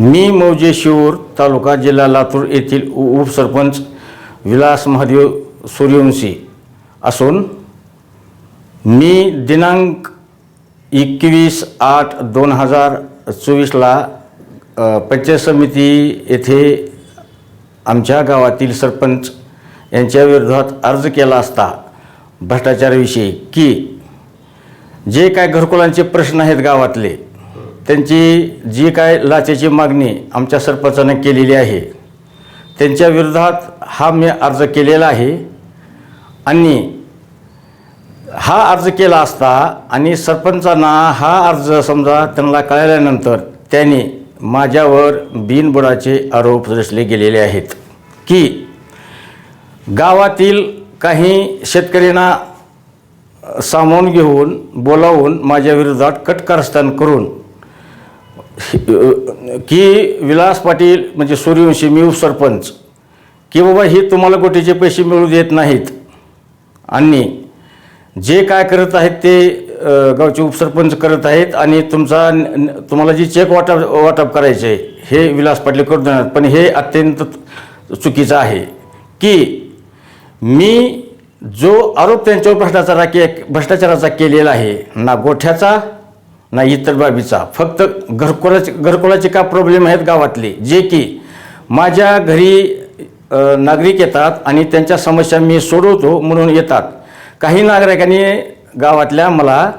मी मौजे शिवूर तालुका जिल्हा लातूर येथील उ- उपसरपंच विलास महादेव सूर्यवंशी असून मी दिनांक एकवीस आठ दोन हजार चोवीसला पंचायत समिती येथे आमच्या गावातील सरपंच यांच्या विरोधात अर्ज केला असता भ्रष्टाचाराविषयी की जे काय घरकुलांचे प्रश्न आहेत गावातले त्यांची जी काय लाचेची मागणी आमच्या सरपंचानं केलेली आहे त्यांच्या विरोधात हा मी अर्ज केलेला आहे आणि हा अर्ज केला असता आणि सरपंचांना हा अर्ज समजा त्यांना कळल्यानंतर त्यांनी माझ्यावर बिनबुडाचे आरोप रचले गेलेले आहेत की गावातील काही शेतकऱ्यांना सामावून घेऊन बोलावून माझ्या विरोधात कटकारस्थान करून की विलास पाटील म्हणजे सूर्यवंशी मी उपसरपंच. की बाबा हे तुम्हाला गोटीचे पैसे मिळू देत नाहीत. आणि जे काय करत आहेत ते गावचे उपसरपंच करत आहेत आणि तुमचा तुम्हाला जी चेक वाटप वाटप करायचे आहे, हे विलास पाटील करू देणार. पण हे अत्यंत चुकीचं आहे. की मी जो आरोप त्यांच्यावर भ्रष्टाचारा के भ्रष्टाचाराचा केलेला आहे ना गोठ्याचा ना इतर बाबीचा. फक्त घरकुलाचे घरकुलाचे का प्रॉब्लेम आहेत गावातले? जे की माझ्या घरी नागरिक येतात आणि त्यांच्या समस्या मी सोडवतो म्हणून येतात. काही नागरिकांनी गावातल्या मला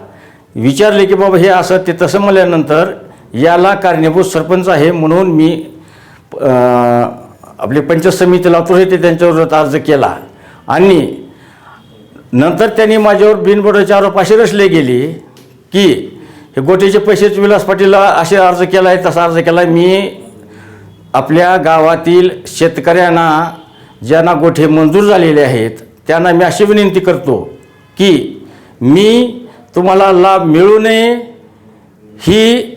विचारले की बाबा हे असं ते तसं म्हणल्यानंतर याला कारणीभूत सरपंच आहे म्हणून मी आपले आपली पंचायत समिती लातूर येथे त्यांच्यावर अर्ज केला. आणि नंतर त्यांनी माझ्यावर बिनबुडाचे आरोप असे रचले गेले की हे गोटेचे पैसेच विलास पाटीलला असे अर्ज केला आहे तसा अर्ज केला आहे मी आपल्या गावातील शेतकऱ्यांना ज्यांना गोठे मंजूर झालेले आहेत त्यांना मी अशी विनंती करतो की मी तुम्हाला लाभ मिळू नये. ही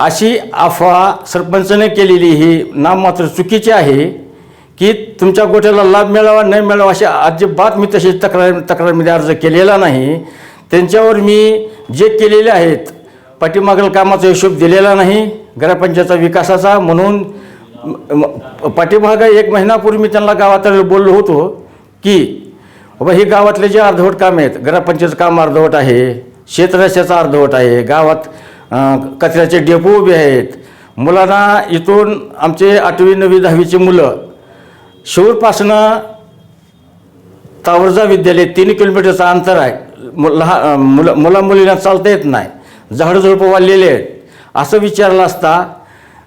अशी अफवा सरपंचाने केलेली ही नाममात्र चुकीची आहे की तुमच्या गोठ्याला लाभ मिळावा नाही मिळावा अशी अजिबात मी तशी तक्रार तक्रारमध्ये अर्ज केलेला नाही. त्यांच्यावर मी जे केलेले आहेत पाठीमागील कामाचा हिशोब दिलेला नाही ग्रामपंचायतचा विकासाचा. म्हणून पाठीमागं एक महिनापूर्वी मी त्यांना गावात बोललो होतो की बाबा ही गावातले जे अर्धवट काम आहेत ग्रामपंचायतचं काम अर्धवट आहे शेतरस्त्याचा अर्धवट आहे गावात कचऱ्याचे डेपो उभे आहेत मुलांना इथून आमचे आठवी नववी दहावीची मुलं शिवरपासनं तावरजा विद्यालय तीन किलोमीटरचं अंतर आहे. मुला मुलं मुला मुलींना चालता येत नाही. झाडं झुडपं वाढलेले आहेत. असं विचारलं असता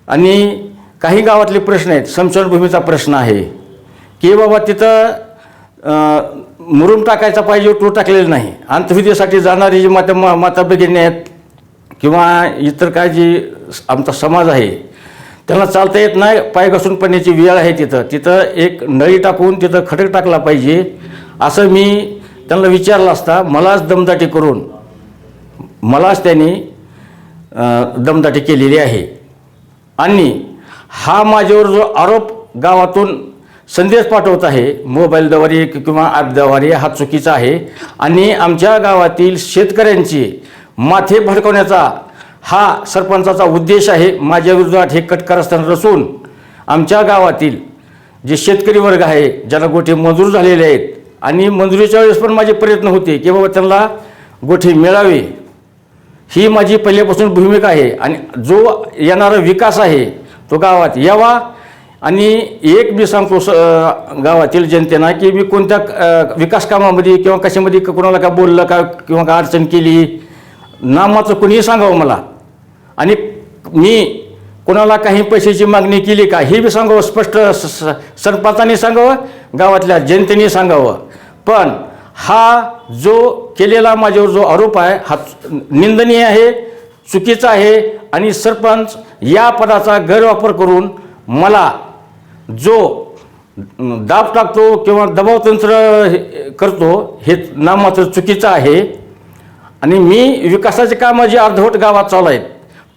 आणि काही गावातले प्रश्न आहेत. स्मशानभूमीचा प्रश्न आहे की बाबा तिथं मुरुम टाकायचा पाहिजे तो टाकलेला नाही. अंतविधीसाठी जाणारी जी माता माता भगिनी आहेत किंवा इतर काय जी आमचा समाज आहे त्यांना चालता येत नाही. पाय घसरून पडण्याची वेळ आहे तिथं. तिथं एक नळी टाकून तिथं खडक टाकला पाहिजे असं मी त्यांना विचारलं असता. मलाच दमदाटी करून मलाच त्यांनी दमदाटी केलेली आहे. आणि हा माझ्यावर जो आरोप गावातून संदेश पाठवत आहे मोबाईलद्वारे किंवा ॲपद्वारे हा चुकीचा आहे. आणि आमच्या गावातील शेतकऱ्यांची माथे भडकवण्याचा हा सरपंचाचा उद्देश आहे माझ्या विरोधात हे कटकारस्थान रचून आमच्या गावातील जे शेतकरी वर्ग आहे ज्याला गोठे मंजूर झालेले आहेत आणि मंजुरीच्या वेळेस पण माझे प्रयत्न होते की बाबा त्यांना गोठे मिळावे. ही माझी पहिल्यापासून भूमिका आहे. आणि जो येणारा विकास आहे तो गावात यावा. आणि एक मी सांगतो स गावातील जनतेना की मी कोणत्या विकास कामामध्ये किंवा कशामध्ये कोणाला का बोललं का किंवा का अडचण केली नामाचं कोणीही सांगावं मला. आणि मी कोणाला काही पैशाची मागणी केली का हे बी सांगावं स्पष्ट स- स- सरपंचाने सांगावं गावातल्या जनतेने सांगावं. पण हा जो केलेला माझ्यावर जो आरोप आहे हा निंदनीय आहे चुकीचा आहे आणि सरपंच या पदाचा गैरवापर करून मला जो दाब टाकतो किंवा दबाव तंत्र हे- करतो हे नामात्र चुकीचं आहे. आणि मी विकासाचे कामं जे अर्धवट गावात चालू आहेत.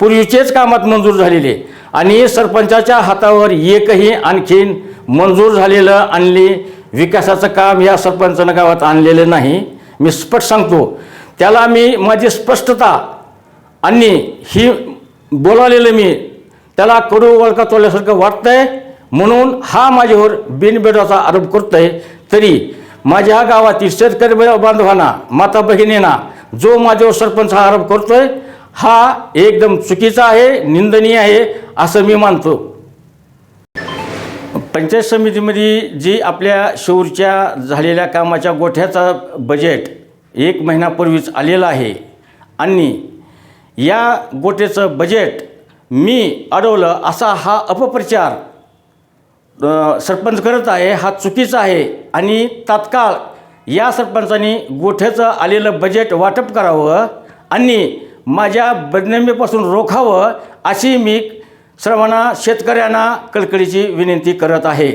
पूर्वीचेच कामात मंजूर झालेले. आणि सरपंचाच्या हातावर एकही आणखीन मंजूर झालेलं आणले विकासाचं काम या सरपंचानं गावात आणलेलं नाही. मी स्पष्ट सांगतो त्याला मी माझी स्पष्टता आणि ही बोलावलेलं मी त्याला कडू वळका तोडल्यासारखं वाटतंय. म्हणून हा माझ्यावर बिनबेडाचा आरोप करतोय. तरी माझ्या गावातील शेतकरी बांधवांना माता भगिनींना जो माझ्यावर सरपंच हा आरोप करतोय हा एकदम चुकीचा आहे निंदनीय आहे असं मी मानतो. पंचायत समितीमध्ये जी आपल्या शिवरच्या झालेल्या कामाच्या गोठ्याचा बजेट एक महिन्यापूर्वीच आलेलं आहे आणि या गोठ्याचं बजेट मी अडवलं असा हा अपप्रचार सरपंच करत आहे हा चुकीचा आहे आणि तात्काळ या सरपंचांनी गोठ्याचं आलेलं बजेट वाटप करावं आणि माझ्या बदनामीपासून रोखावं अशी मी सर्वांना शेतकऱ्यांना कळकळीची विनंती करत आहे.